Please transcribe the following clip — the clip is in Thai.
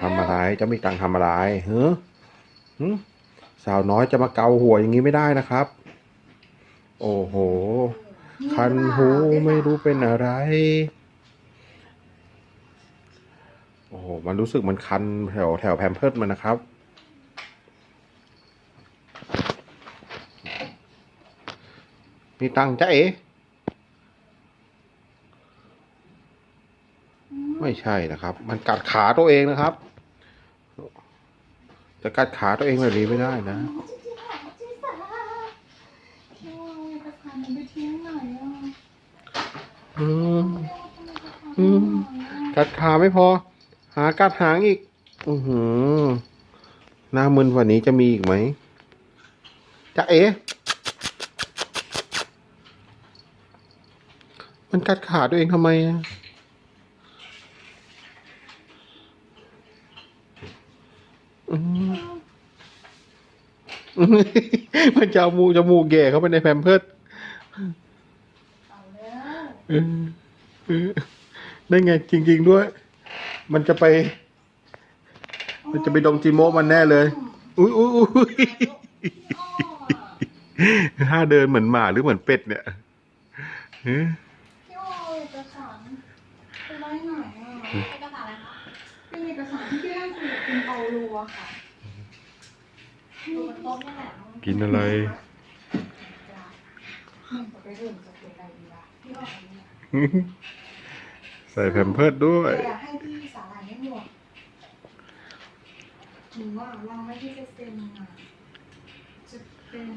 ทำอะไรจะมีตังทำอะไรเฮ้อสาวน้อยจะมาเกาหัวอย่างนี้ไม่ได้นะครับ โอ้โห คันหูไม่รู้เป็นอะไร โอ้โห มันรู้สึกมันคันแถวแถวแพมเพิร์ดมันนะครับมีตังจ้าเอ๋ ไม่ใช่นะครับ มันกัดขาตัวเองนะครับ จะกัดขาตัวเองแบบนี้ไม่ได้นะพี่ว่าเอกสารมันไปทิ้งไหนอะอืมอืมกัดขาไม่พอ หากัดหางอีก อือหือหน้ามึนกว่านี้จะมีอีกไหมจะเอ๋มันกัดขาตัวเองทำไมอะ มมันจะเอามูกจมูกแย่เข้าไปในแพมเพิร์ดเอาแล้วเออเออได้ไงจริง ๆด้วย มันจะไป มันจะไปดงจิโมะมันแน่เลย อุ้ยอุ้ยอุ้ยพี่อ้อถ้าเดินเหมือนหมาหรือเหมือนเป็ดเนี่ยเฮ้ย พี่อ้อเอกสาร ไปไว้ไหนอะเอกสารอะไรคะเป็นเอกสารที่พี่ได้คุยกับคุณเปาโลอะค่ะดูบนโต๊ะนี่แหละกินอะไร มันจะไปเริ่มจะเป็นอะไรดีล่ะพี่อ้อเอาเนี่ยใส่แผ่นเพิร์ดด้วยแต่อยากให้พี่สาหร่ายไม่หมดหรือว่าลองให้พี่เซ็นอะจะเป็น